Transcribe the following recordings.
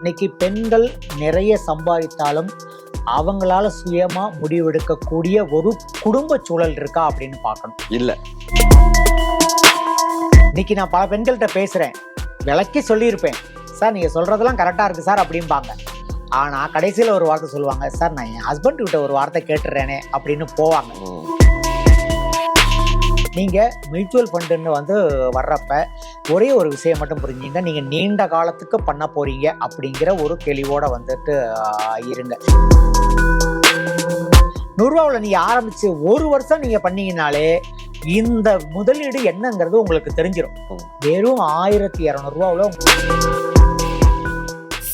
இன்னைக்கு பெண்கள் நிறைய சம்பாதித்தாலும் அவங்களால சுயமா முடிவெடுக்கக்கூடிய ஒரு குடும்ப சூழல் இருக்கா அப்படின்னு பார்க்கணும். இல்ல. இன்னைக்கு நான் பல பெண்கள்கிட்ட பேசுறேன். விளக்கி சொல்லியிருப்பேன். சார் நீங்க சொல்றதெல்லாம் கரெக்டா இருக்கு சார் அப்படிம்பாங்க. ஆனா கடைசியில ஒரு வார்த்தை சொல்லுவாங்க சார் நான் என் ஹஸ்பண்ட் கிட்ட ஒரு வார்த்தை கேட்டுறேனே அப்படின்னு போவாங்க. ம். நீங்க மியூச்சுவல் ஃபண்டுன்னு வந்து வர்றப்ப ஒரே ஒரு விஷயம் மட்டும் புரிஞ்சுங்க நீங்க நீண்ட காலத்துக்கு பண்ண போறீங்க அப்படிங்கிற ஒரு தெளிவோட வந்துட்டு இருங்க. நூறுரூவாவில் நீங்க ஆரம்பிச்சு ஒரு வருஷம் நீங்க பண்ணீங்கனாலே இந்த முதலீடு என்னங்கிறது உங்களுக்கு தெரிஞ்சிடும். வெறும் ஆயிரத்தி இரநூறுவாவில்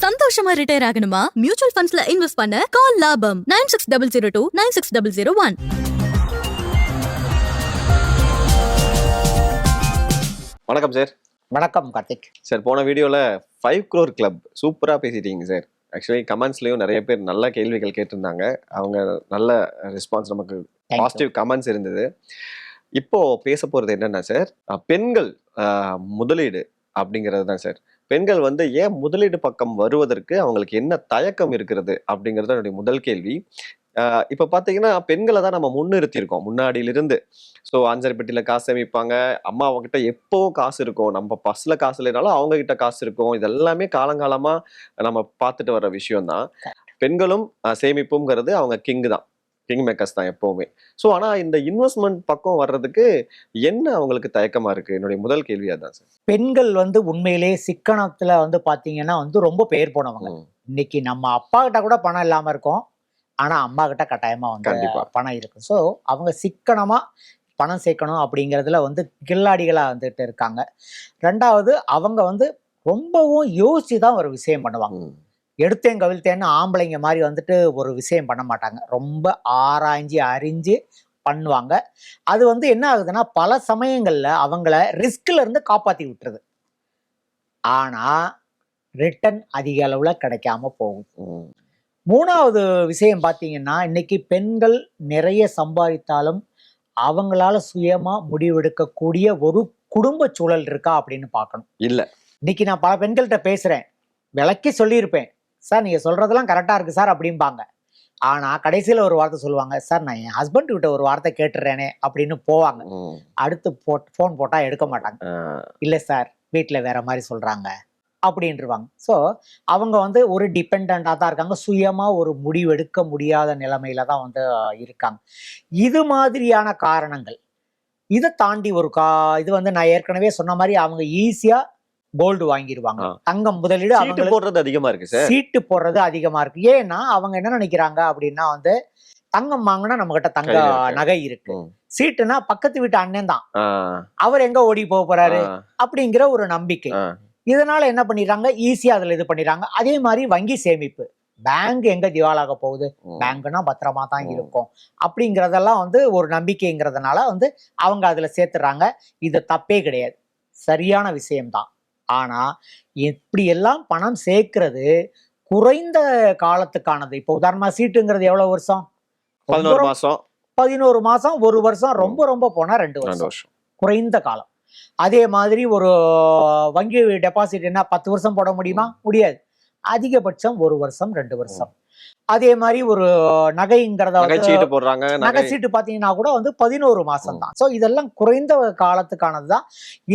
சந்தோஷமா ரிட்டையர் ஆகணுமா? மியூச்சுவல் ஃபண்ட்ஸ்ல இன்வெஸ்ட் பண்ண கால் லாபம். Nine six double zero two nine six double zero one வணக்கம் சார். வணக்கம் கார்த்திக். சார் போன வீடியோல ஃபைவ் க்ரோர் கிளப் சூப்பரா பேசிட்டீங்க சார். ஆக்சுவலி கமெண்ட்ஸ்லயும் நிறைய பேர் நல்ல கேள்விகள் கேட்டிருந்தாங்க. அவங்க நல்ல ரெஸ்பான்ஸ் நமக்கு. பாசிட்டிவ் கமெண்ட்ஸ் இருந்தது. இப்போ பேச போறது என்னன்னா சார் பெண்கள் முதலீடு அப்படிங்கிறது தான் சார். பெண்கள் வந்து ஏன் முதலீடு பக்கம் வருவதற்கு அவங்களுக்கு என்ன தயக்கம் இருக்கிறது அப்படிங்கிறது என்னுடைய முதல் கேள்வி. இப்ப பாத்தீங்கன்னா பெண்களை தான் நம்ம முன்னிறுத்தியிருக்கோம். முன்னாடியிலிருந்து. ஸோ அஞ்சரை பெட்டியில காசு சேமிப்பாங்க. அம்மா அவங்ககிட்ட எப்பவும் காசு இருக்கும். நம்ம பஸ்ல காசு இல்லைனாலும் அவங்க கிட்ட காசு இருக்கும். இதெல்லாமே காலங்காலமா நம்ம பார்த்துட்டு வர்ற விஷயம் தான். பெண்களும் சேமிப்புங்கிறது அவங்க கிங் தான். கிங் மேக்கர்ஸ் தான் எப்பவுமே. ஸோ ஆனா இந்த இன்வெஸ்ட்மெண்ட் பக்கம் வர்றதுக்கு என்ன அவங்களுக்கு தயக்கமா இருக்கு? என்னுடைய முதல் கேள்வி அதான் சார் பெண்கள் வந்து உண்மையிலே சிக்கனத்துல வந்து பாத்தீங்கன்னா வந்து ரொம்ப பெயர் போனவங்க. இன்னைக்கு நம்ம அப்பா கிட்ட கூட பணம் இல்லாம இருக்கும். ஆனா அம்மா கிட்ட கட்டாயமா வந்து. பணம் இருக்கு. ஸோ அவங்க சிக்கனமா பணம் சேர்க்கணும் அப்படிங்கிறதுல வந்து கில்லாடிகளா வந்துட்டு இருக்காங்க. ரெண்டாவது அவங்க வந்து ரொம்பவும் யோசிச்சு தான் ஒரு விஷயம் பண்ணுவாங்க. எடுத்தேன் கவிழ்த்தேன்னு ஆம்பளைங்க மாதிரி வந்துட்டு ஒரு விஷயம் பண்ண மாட்டாங்க. ரொம்ப ஆராய்ஞ்சு அறிஞ்சு பண்ணுவாங்க. அது வந்து என்ன ஆகுதுன்னா பல சமயங்கள்ல அவங்கள ரிஸ்க்ல இருந்து காப்பாத்தி விட்டுருது. ஆனா ரிட்டர்ன் அதிக அளவுல கிடைக்காம போகும். மூணாவது விஷயம் பார்த்தீங்கன்னா இன்னைக்கு பெண்கள் நிறைய சம்பாதித்தாலும் அவங்களால சுயமா முடிவெடுக்கக்கூடிய ஒரு குடும்ப சூழல் இருக்கா அப்படின்னு பார்க்கணும் இல்ல. இன்னைக்கு நான் பல பெண்கள்கிட்ட பேசுறேன். விளக்கி சொல்லியிருப்பேன். சார் நீங்க சொல்றதெல்லாம் கரெக்டா இருக்கு சார் அப்படிம்பாங்க. ஆனா கடைசியில ஒரு வார்த்தை சொல்லுவாங்க சார் நான் என் ஹஸ்பண்ட் கிட்ட ஒரு வார்த்தை கேட்டுறேனே அப்படின்னு போவாங்க. அடுத்து போ ஃபோன் போட்டா எடுக்க மாட்டாங்க. இல்லை சார் வீட்டில் வேற மாதிரி சொல்றாங்க. அப்படின்ட்டுருவாங்க ஸோ அவங்க வந்து ஒரு டிபெண்ட்டாக தான் இருக்காங்க. சுயமாக ஒரு முடிவெடுக்க முடியாத நிலைமையில தான் வந்து இருக்காங்க. இது மாதிரியான காரணங்கள். இதை தாண்டி ஒரு கா இது வந்து நான் ஏற்கனவே சொன்ன மாதிரி அவங்க ஈஸியா கோல்டு வாங்கிடுவாங்க. தங்கம் முதலீடு அவங்களுக்கு போடுறது அதிகமா இருக்கு சார். சீட்டு போடுறது அதிகமா இருக்கு. ஏன்னா அவங்க என்ன நினைக்கிறாங்க அப்படின்னா வந்து தங்கம் வாங்கினா நம்ம கிட்ட தங்க. நகை இருக்கு. சீட்டுனா பக்கத்து வீட்டு அண்ணன் தான். அவர் எங்க ஓடி போக போறாரு? அப்படிங்கிற ஒரு நம்பிக்கை. இதனால என்ன பண்ணிடுறாங்க? ஈஸியா அதுல இது பண்ணிடுறாங்க. அதே மாதிரி வங்கி சேமிப்பு. பேங்க் எங்க திவாலாக போகுது? பேங்க்னா பத்திரமா தான். இருக்கும். அப்படிங்கறதெல்லாம் வந்து ஒரு நம்பிக்கைங்கிறதுனால வந்து அவங்க அதுல சேர்த்துறாங்க இது தப்பே கிடையாது. சரியான விஷயம்தான். ஆனா இப்படி எல்லாம் பணம் சேர்க்கிறது குறைந்த காலத்துக்கானது. இப்போ உதாரணமா சீட்டுங்கிறது எவ்வளவு வருஷம்? பதினோரு மாசம். பதினோரு மாசம் ஒரு வருஷம் ரொம்ப ரொம்ப போனா ரெண்டு வருஷம். குறைந்த காலம். அதே மாதிரி ஒரு வங்கி டெபாசிட் என்ன பத்து வருஷம் போட முடியுமா? முடியாது. அதிகபட்சம் ஒரு வருஷம் ரெண்டு வருஷம். அதே மாதிரி ஒரு நகைங்கிறத நகை வந்து சீட்டு போடுறாங்க நகை. நகை சீட்டு பாத்தீங்கன்னா கூட வந்து பதினோரு மாசம் தான். ஸோ இதெல்லாம் குறைந்த காலத்துக்கானது தான்.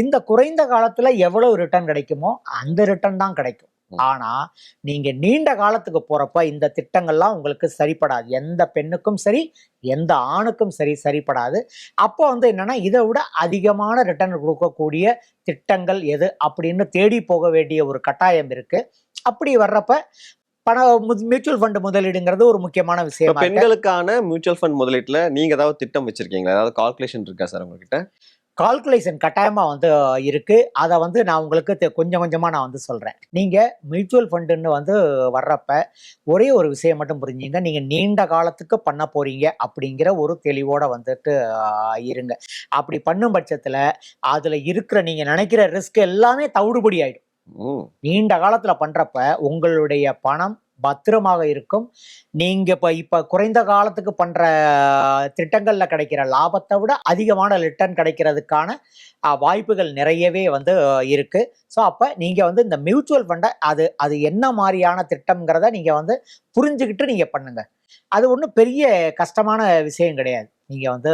இந்த குறைந்த காலத்துல எவ்வளவு ரிட்டர்ன் கிடைக்குமோ அந்த ரிட்டர்ன் தான் கிடைக்கும். ஆனா நீங்க நீண்ட காலத்துக்கு போறப்ப இந்த திட்டங்கள்லாம் உங்களுக்கு சரிப்படாது. எந்த பெண்ணுக்கும் சரி எந்த ஆணுக்கும் சரி சரிப்படாது. அப்போ வந்து என்னன்னா இதை விட அதிகமான ரிட்டர்ன் கொடுக்கக்கூடிய திட்டங்கள் எது அப்படின்னு தேடி போக வேண்டிய ஒரு கட்டாயம் இருக்கு. அப்படி வர்றப்ப பண மியூச்சுவல் ஃபண்ட் முதலீடுங்கிறது ஒரு முக்கியமான விஷயமா பெண்களுக்கான மியூச்சுவல் ஃபண்ட் முதலீட்டுல நீங்க ஏதாவது திட்டம் வச்சிருக்கீங்களா? ஏதாவது கால்குலேஷன் இருக்கா சார் உங்ககிட்ட? கால்குலேஷன் கட்டாயமா வந்து இருக்கு. அதை வந்து நான் உங்களுக்கு கொஞ்சம் கொஞ்சமா நான் வந்து சொல்றேன். நீங்க மியூச்சுவல் ஃபண்டுன்னு வந்து வர்றப்ப ஒரே ஒரு விஷயம் மட்டும் புரிஞ்சுங்க. நீங்க நீண்ட காலத்துக்கு பண்ண போறீங்க அப்படிங்கிற ஒரு தெளிவோட வந்துட்டு இருங்க. அப்படி பண்ணும் பட்சத்துல அதுல இருக்கிற நீங்க நினைக்கிற ரிஸ்க் எல்லாமே தவிடுபடி ஆயிடும். ம், நீண்ட காலத்துல பண்றப்ப உங்களுடைய பணம் பத்திரமாக இருக்கும். நீங்க இப்ப இப்ப குறைந்த காலத்துக்கு பண்ற திட்டங்கள்ல கிடைக்கிற லாபத்தை விட அதிகமான ரிட்டர்ன் கிடைக்கிறதுக்கான வாய்ப்புகள் நிறையவே வந்து இருக்குது இருக்கு. ஸோ அப்ப நீங்க வந்து இந்த மியூச்சுவல் ஃபண்டை அது அது என்ன மாதிரியான திட்டம்ங்கிறத நீங்க வந்து புரிஞ்சுக்கிட்டு நீங்க பண்ணுங்க. அது ஒன்றும் பெரிய கஷ்டமான விஷயம் கிடையாது. நீங்க வந்து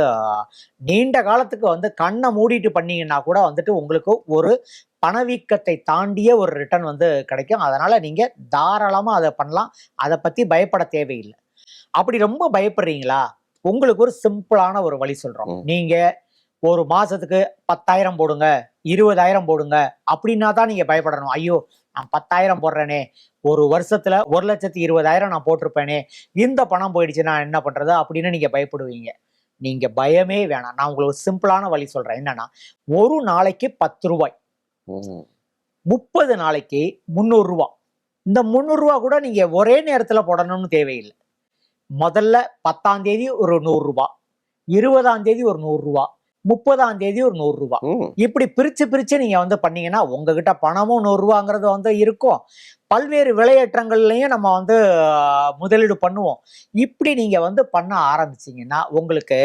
நீண்ட காலத்துக்கு வந்து கண்ணை மூடிட்டு பண்ணீங்கன்னா கூட வந்துட்டு உங்களுக்கு ஒரு பணவீக்கத்தை தாண்டிய ஒரு ரிட்டர்ன் வந்து கிடைக்கும். அதனால நீங்க தாராளமா அதை பண்ணலாம். அதை பத்தி பயப்பட தேவையில்லை. அப்படி ரொம்ப பயப்படுறீங்களா? உங்களுக்கு ஒரு சிம்பிளான ஒரு வழி சொல்றோம். ம். நீங்க ஒரு மாசத்துக்கு பத்தாயிரம் போடுங்க இருபதாயிரம் போடுங்க அப்படின்னா தான் நீங்க பயப்படணும். ஐயோ நான் பத்தாயிரம் போடுறேனே ஒரு வருஷத்துல ஒரு லட்சத்தி இருபதாயிரம் நான் போட்டிருப்பேனே இந்த பணம் போயிடுச்சு நான் என்ன பண்றது? அப்படின்னு நீங்க பயப்படுவீங்க. நீங்க பயமே வேணாம். நான் உங்களுக்கு ஒரு சிம்பிளான வழி சொல்றேன். என்னன்னா ஒரு நாளைக்கு பத்து ரூபாய். முப்பது நாளைக்கு முந்நூறு ரூபா. இந்த முந்நூறு ரூபா கூட நீங்க ஒரே நேரத்துல போடணும்னு தேவையில்லை. முதல்ல பத்தாம் தேதி ஒரு நூறு ரூபா. இருபதாம் தேதி ஒரு நூறு ரூபா. முப்பதாம் தேதி ஒரு நூறு ரூபா. இப்படி பிரிச்சு பிரிச்சு நீங்க வந்து பண்ணீங்கன்னா உங்ககிட்ட பணமும் நூறு ரூபாங்கிறது வந்து இருக்கும். பல்வேறு விளையாட்டங்கள்லையும் நம்ம வந்து முதலீடு பண்ணுவோம். இப்படி நீங்க வந்து பண்ண ஆரம்பிச்சீங்கன்னா உங்களுக்கு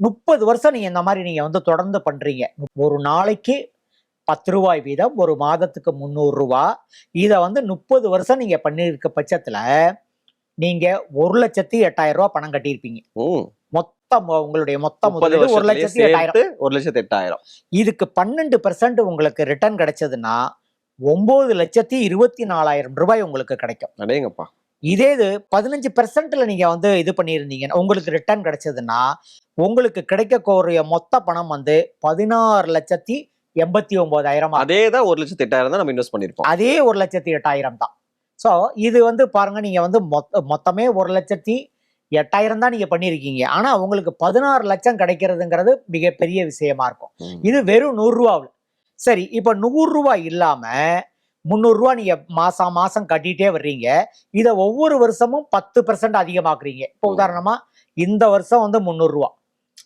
முப்பது வருஷம் நீங்க இந்த மாதிரி நீங்க வந்து தொடர்ந்து பண்றீங்க. ஒரு நாளைக்கு பத்து ரூபாய் வீதம் ஒரு மாதத்துக்கு முந்நூறு ரூபா. இதை வந்து முப்பது வருஷம் நீங்க பண்ணியிருக்க பட்சத்துல நீங்க ஒரு லட்சத்தி எட்டாயிரம் ரூபாய் பணம் கட்டியிருப்பீங்க. மொத்தம் உங்களுடைய மொத்த முப்பது முதலீடு ஒரு லட்சத்தி எட்டாயிரம். ஒரு லட்சத்தி எட்டாயிரம். இதுக்கு பன்னெண்டு பெர்சன்ட் உங்களுக்கு ரிட்டர்ன் கிடைச்சதுன்னா ஒன்பது லட்சத்தி இருபத்தி நாலாயிரம் ரூபாய் உங்களுக்கு கிடைக்கும். அடேங்கப்பா. இதே இது பதினஞ்சு பெர்சன்ட்ல நீங்க வந்து இது பண்ணியிருந்தீங்கன்னா உங்களுக்கு ரிட்டர்ன் கிடைச்சதுன்னா உங்களுக்கு கிடைக்கக்கூடிய மொத்த பணம் வந்து பதினாறு லட்சத்தி எண்பத்தி ஒன்பதாயிரம் அதே தான் ஒரு லட்சத்தி எட்டாயிரம் தான் நம்ம இன்வெஸ்ட் பண்ணிருப்போம் அதே ஒரு லட்சத்தி எட்டாயிரம் தான். ஸோ இது வந்து பாருங்க நீங்க வந்து மொத்த மொத்தமே ஒரு லட்சத்தி எட்டாயிரம் தான் நீங்க பண்ணியிருக்கீங்க ஆனா உங்களுக்கு பதினாறு லட்சம் கிடைக்கிறதுங்கிறது மிகப்பெரிய விஷயமா இருக்கும். இது வெறும் நூறு ரூபாவில் சரி இப்போ நூறு ரூபாய் இல்லாம முந்நூறு ரூபாய் நீங்க மாசம் மாசம் கட்டிட்டே வர்றீங்க. இதை ஒவ்வொரு வருஷமும் பத்து பெர்சன்ட் அதிகமாக்குறீங்க. இப்போ. உதாரணமா இந்த வருஷம் வந்து முந்நூறு ரூபா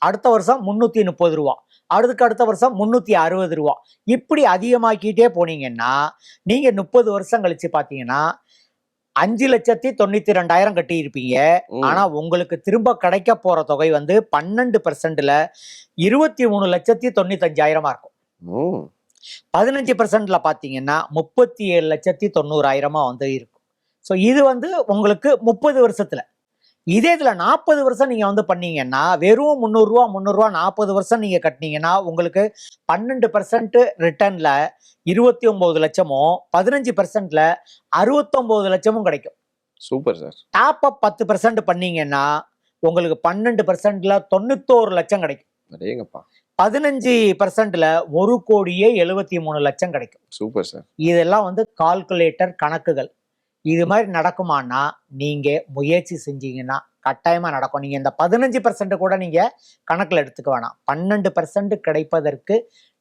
அடுத்த வருஷம் முந்நூத்தி முப்பது ரூபா அடுத்துக்கு அடுத்த வருஷம் முந்நூத்தி அறுபது ரூபா இப்படி அதிகமாக்கிட்டே போனீங்கன்னா நீங்க முப்பது வருஷம் கழிச்சு பாத்தீங்கன்னா அஞ்சு லட்சத்தி தொண்ணூத்தி ரெண்டாயிரம் கட்டி இருப்பீங்க. ஆனா உங்களுக்கு திரும்ப கிடைக்க போற தொகை வந்து பன்னெண்டு பெர்சன்ட்ல இருபத்தி மூணு லட்சத்தி தொண்ணூத்தஞ்சாயிரமா இருக்கும். பதினஞ்சு பெர்சன்ட்ல பாத்தீங்கன்னா முப்பத்தி ஏழு லட்சத்தி தொண்ணூறாயிரமா வந்து இருக்கும் ஸோ இது வந்து உங்களுக்கு முப்பது வருஷத்துல இதே இதுல நாற்பது வருஷம் நீங்க வந்து பண்ணீங்கன்னா வெறும் முந்நூறுரூவா முந்நூறுரூவா நாற்பது வருஷம் நீங்க கட்டினீங்கன்னா உங்களுக்கு பன்னெண்டு பெர்சன்ட் ரிட்டர்ன்ல இருபத்தி ஒன்பது லட்சமும் பதினஞ்சு பெர்சன்ட்ல அறுபத்தொன்பது லட்சமும் கிடைக்கும். Super sir. டாப் அப் பத்து பெர்சன்ட் பண்ணீங்கன்னா உங்களுக்கு பன்னெண்டு பெர்சன்ட்ல தொண்ணூத்தோரு லட்சம் கிடைக்கும். பதினஞ்சு பெர்சன்ட்ல ஒரு கோடியே எழுபத்தி மூணு லட்சம் கிடைக்கும். Super sir. இதெல்லாம் வந்து கால்குலேட்டர் கணக்குகள். இது மாதிரி நடக்குமானா நீங்க முயற்சி செஞ்சீங்கன்னா கட்டாயமா நடக்கும். நீங்க இந்த பதினஞ்சு பர்சன்ட் கூட நீங்க கணக்கில் எடுத்துக்க வேணாம். பன்னெண்டு பர்சன்ட் கிடைப்பதற்கு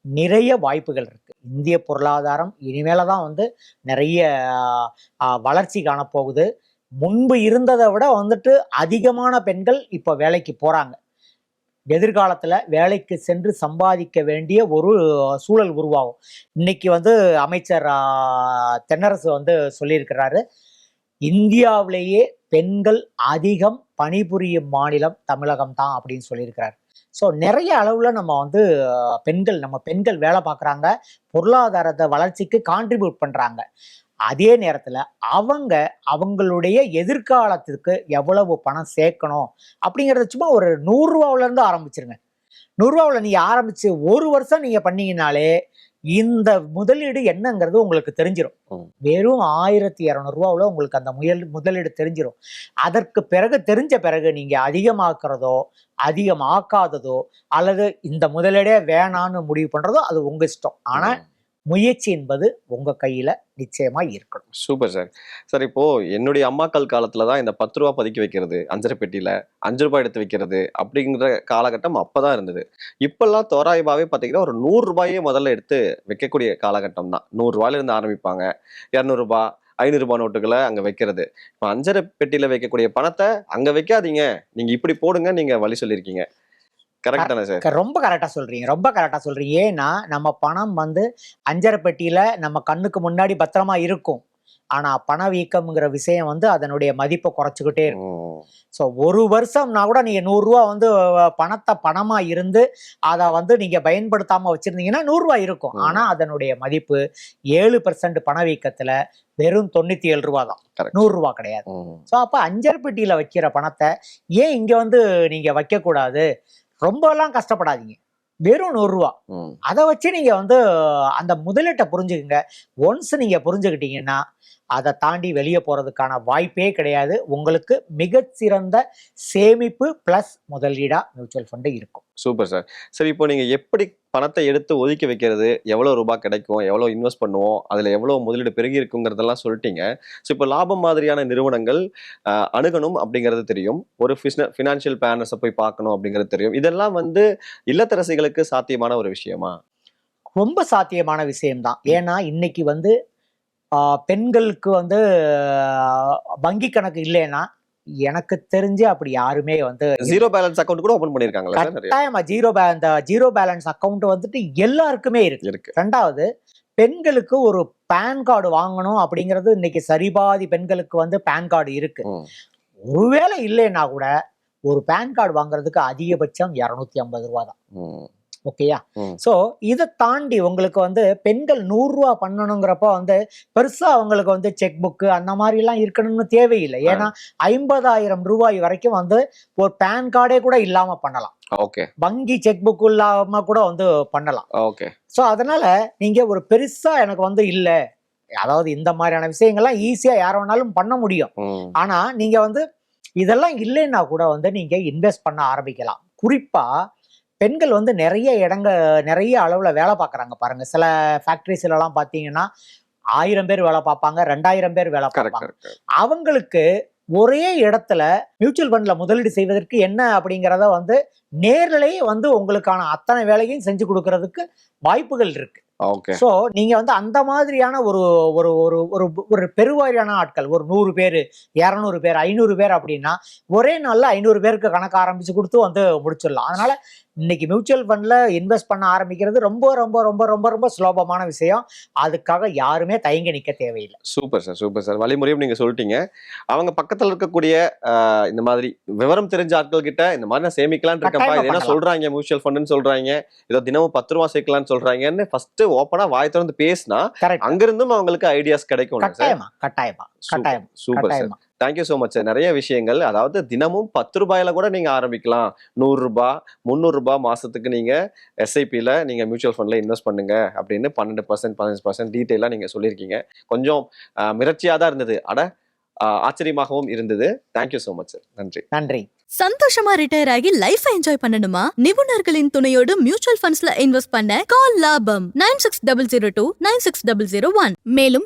நிறைய வாய்ப்புகள் இருக்கு. இந்திய பொருளாதாரம் இனிமேல தான் வந்து நிறைய வளர்ச்சி காணப்போகுது. முன்பு இருந்ததை விட வந்துட்டு அதிகமான பெண்கள் இப்போ வேலைக்கு போறாங்க. எதிர்காலத்தில் வேலைக்கு சென்று சம்பாதிக்க வேண்டிய ஒரு சூழல் உருவாகும். இன்னைக்கு வந்து அமைச்சர் தென்னரசு வந்து சொல்லியிருக்கிறாரு இந்தியாவிலேயே பெண்கள் அதிகம் பணிபுரியும் மாநிலம் தமிழகம் தான் அப்படின்னு சொல்லியிருக்கிறார். ஸோ நிறைய அளவில் நம்ம வந்து பெண்கள் நம்ம பெண்கள் வேலை பார்க்குறாங்க பொருளாதாரத்தை வளர்ச்சிக்கு கான்ட்ரிபியூட் பண்ணுறாங்க அதே நேரத்தில் அவங்க அவங்களுடைய எதிர்காலத்துக்கு எவ்வளவு பணம் சேர்க்கணும் அப்படிங்கிறத சும்மா ஒரு நூறுரூவாவிலேருந்து ஆரம்பிச்சிருங்க. நூறுரூவாவில் நீங்கள் ஆரம்பித்து ஒரு வருஷம் நீங்கள் பண்ணீங்கனாலே இந்த முதலீடு என்னங்கிறது உங்களுக்கு தெரிஞ்சிடும். வெறும் ஆயிரத்தி இரநூறுவாவில் உங்களுக்கு அந்த முயல் முதலீடு தெரிஞ்சிடும் அதற்கு பிறகு தெரிஞ்ச பிறகு நீங்க அதிகமாக்குறதோ அதிகமாக்காததோ அல்லது இந்த முதலீடே வேணான்னு முடிவு பண்றதோ அது உங்க இஷ்டம். ஆனா முயற்சி என்பது உங்க கையில நிச்சயமா இருக்கணும். Super sir. சார் இப்போ என்னுடைய அம்மாக்கள் காலத்துல தான் இந்த பத்து ரூபா பதுக்கி வைக்கிறது அஞ்சரை பெட்டியில அஞ்சு ரூபாய் எடுத்து வைக்கிறது அப்படிங்கிற காலகட்டம் அப்பதான் இருந்தது. இப்பெல்லாம் தோராயமாவே பாத்தீங்கன்னா ஒரு நூறு ரூபாயே முதல்ல எடுத்து வைக்கக்கூடிய காலகட்டம் தான். நூறு ரூபாயில இருந்து ஆரம்பிப்பாங்க. இரநூறுபா ஐநூறுரூபா நோட்டுகளை அங்கே வைக்கிறது. இப்போ அஞ்சரை பெட்டியில் வைக்கக்கூடிய பணத்தை அங்கே வைக்காதீங்க. நீங்கள் இப்படி போடுங்க நீங்கள் வழி சொல்லியிருக்கீங்க. கரெக்ட் தானே சார் க- ரொம்ப கரெக்டா சொல்றீங்க ரொம்ப கரெக்டா சொல்றீங்க ஏன்னா நம்ம பணம் வந்து அஞ்சரை பெட்டியில நம்ம கண்ணுக்கு முன்னாடி பத்திரமா இருக்கும் ஆனா பணவீக்கம்ங்கிற விஷயம் வந்து அதனுடைய மதிப்பை குறைச்சிக்கிட்டே இருக்கும். ஸோ ஒரு வருஷம்னா கூட நீங்க நூறுரூவா வந்து அஹ், பணத்தை பணமா இருந்து அதை வந்து நீங்க பயன்படுத்தாம வச்சிருந்தீங்கன்னா நூறுரூவா இருக்கும். ஆனா அதனுடைய மதிப்பு ஏழு பெர்சன்ட் பணவீக்கத்துல வெறும் தொண்ணூத்தி ஏழு ரூபா தான் Correct. நூறுரூவா கிடையாது. ஸோ அப்போ அஞ்சல் பெட்டியில வைக்கிற பணத்தை ஏன் இங்க வந்து நீங்க வைக்கக்கூடாது ரொம்பலாம் கஷ்டப்படாதீங்க. வெறும் நூறுரூவா. அதை வச்சு நீங்க வந்து அந்த முதலீட்டை புரிஞ்சுக்குங்க. ஒன்ஸ் நீங்க புரிஞ்சுக்கிட்டீங்கன்னா அதை தாண்டி வெளியே போறதுக்கான வாய்ப்பே கிடையாது. உங்களுக்கு மிகச்சிறந்த சேமிப்பு பிளஸ் முதலீடா மியூச்சுவல் ஃபண்டு இருக்கும். சூப்பர் சார் சரி இப்போ நீங்க எப்படி பணத்தை எடுத்து ஒதுக்கி வைக்கிறது எவ்வளவு ரூபாய் கிடைக்கும் எவ்வளவு இன்வெஸ்ட் பண்ணுவோம் அதுல எவ்வளவு முதலீடு பெருகி இருக்குங்கிறதெல்லாம் சொல்லிட்டீங்க. ஸோ இப்போ லாபம் மாதிரியான நிறுவனங்கள் அணுகணும் அப்படிங்கிறது தெரியும். ஒரு ஃபினான்ஷியல் பிளானர்ஸை போய் பார்க்கணும் அப்படிங்கிறது தெரியும். இதெல்லாம் வந்து இல்லத்தரசிகளுக்கு சாத்தியமான ஒரு விஷயமா? ரொம்ப சாத்தியமான விஷயம்தான். ஏன்னா இன்னைக்கு வந்து பெண்களுக்கு வந்து வங்கி கணக்கு இல்லைன்னா எனக்கு தெரிஞ்சு அப்படி யாருமே வந்து ஜீரோ பேலன்ஸ் அக்கௌண்ட் கூட ஓபன் பண்ணிருக்காங்களா நிறைய. கட்டாயமா ஜீரோ அந்த ஜீரோ பேலன்ஸ் அக்கவுண்ட் வந்துட்டு எல்லாருக்குமே இருக்கு. இருக்கு. ரெண்டாவது பெண்களுக்கு ஒரு பேன் கார்டு வாங்கணும் அப்படிங்கிறது இன்னைக்கு சரிபாதி பெண்களுக்கு வந்து பேன் கார்டு இருக்கு. ஒருவேளை இல்லைன்னா கூட ஒரு பேன் கார்டு வாங்குறதுக்கு அதிகபட்சம் இரநூத்தி ஐம்பது ரூபா தான். ஓகேயா. ஸோ இதை தாண்டி உங்களுக்கு வந்து பெண்கள் நூறுரூவா பண்ணணுங்கிறப்ப வந்து பெருசா அவங்களுக்கு வந்து செக் புக்கு அந்த மாதிரிலாம் இருக்கணும்னு தேவையில்லை. ஏன்னா ஐம்பதாயிரம் ரூபாய் வரைக்கும் வந்து ஒரு பேன் கார்டே கூட இல்லாம பண்ணலாம். ஓகே. வங்கி செக் புக் இல்லாம கூட வந்து பண்ணலாம். ஓகே. ஸோ அதனால நீங்க ஒரு பெருசா எனக்கு வந்து இல்லை. அதாவது இந்த மாதிரியான விஷயங்கள்லாம் ஈஸியா யார வேணாலும் பண்ண முடியும். ஆனா நீங்க வந்து இதெல்லாம் இல்லைன்னா கூட வந்து நீங்க இன்வெஸ்ட் பண்ண ஆரம்பிக்கலாம். குறிப்பா பெண்கள் வந்து நிறைய இடங்க நிறைய அளவுல வேலை பார்க்குறாங்க பாருங்க. சில ஃபேக்டரிஸ்ல எல்லாம் பார்த்தீங்கன்னா ஆயிரம் பேர் வேலை பார்ப்பாங்க ரெண்டாயிரம் பேர் வேலை பார்ப்பாங்க. அவங்களுக்கு ஒரே இடத்துல மியூச்சுவல் ஃபண்ட்ல முதலீடு செய்வதற்கு என்ன அப்படிங்கிறத வந்து நேர்லயே வந்து உங்களுக்கான அத்தனை வேலையும் செஞ்சு கொடுக்கறதுக்கு வாய்ப்புகள் இருக்கு. ஓகே ஸோ நீங்க வந்து அந்த மாதிரியான ஒரு ஒரு ஒரு ஒரு ஒரு பெருவாரியான ஆட்கள் ஒரு நூறு பேர் இரநூறு பேர் ஐநூறு பேர் அப்படின்னா ஒரே நாள்ல ஐநூறு பேருக்கு கணக்கு ஆரம்பிச்சு கொடுத்து வந்து முடிச்சிடலாம். அதனால இன்னைக்கு மியூச்சுவல் ஃபண்ட்ல இன்வெஸ்ட் பண்ண ஆரம்பிக்கிறது ரொம்ப ரொம்ப ரொம்ப ரொம்ப ரொம்ப சுலபமான விஷயம். அதுக்காக யாருமே தயங்கி நிக்க தேவையில்லை. சூப்பர் சார் சூப்பர் சார் வழிமுறையும் நீங்க சொல்லிட்டீங்க. அவங்க பக்கத்துல இருக்கக்கூடிய இந்த மாதிரி விவரம் தெரிஞ்ச ஆட்கள் கிட்ட இந்த மாதிரி நான் சேமிக்கலாம்னு இருக்கப்பா இது என்ன. சொல்றாங்க? மியூச்சுவல் ஃபண்டுன்னு சொல்றாங்க. ஏதோ தினமும் பத்து ரூபா சேர்க்கலாம்னு சொல்றாங்கன்னு ஃபர்ஸ்ட் ஓப்பனா வாய் திறந்து பேசினா அங்கிருந்தும் அவங்களுக்கு ஐடியாஸ் கிடைக்கும் கட்டாயமா கட்டாயமா கட்டாயம். Super sir thank you so much நிறைய விஷயங்கள். அதாவது தினமும் பத்து ரூபாயில கூட நீங்க ஆரம்பிக்கலாம். நூறு ரூபாய் முந்நூறு ரூபாய் மாசத்துக்கு நீங்க எஸ்ஐபியில் நீங்க மியூச்சுவல் ஃபண்ட்ல இன்வெஸ்ட் பண்ணுங்க அப்படின்னு பன்னெண்டு பர்சன்ட் பதினஞ்சு பர்சன்ட் டீட்டெயிலாக நீங்க சொல்லியிருக்கீங்க. கொஞ்சம் மிரட்சியாக தான் இருந்தது. அட ஆச்சரியமாகவும் இருந்தது. தேங்க்யூ ஸோ மச் சார் நன்றி. நன்றி. சந்தோஷமா ரிட்டையர் ஆகி லைஃப் என்ஜாய் பண்ணணுமா? நிபுணர்களின் துணையோடு மியூச்சுவல் ஃபண்ட்ஸ்ல இன்வெஸ்ட் பண்ண கால் லாபம். Nine six double zero two nine six double zero one மேலும்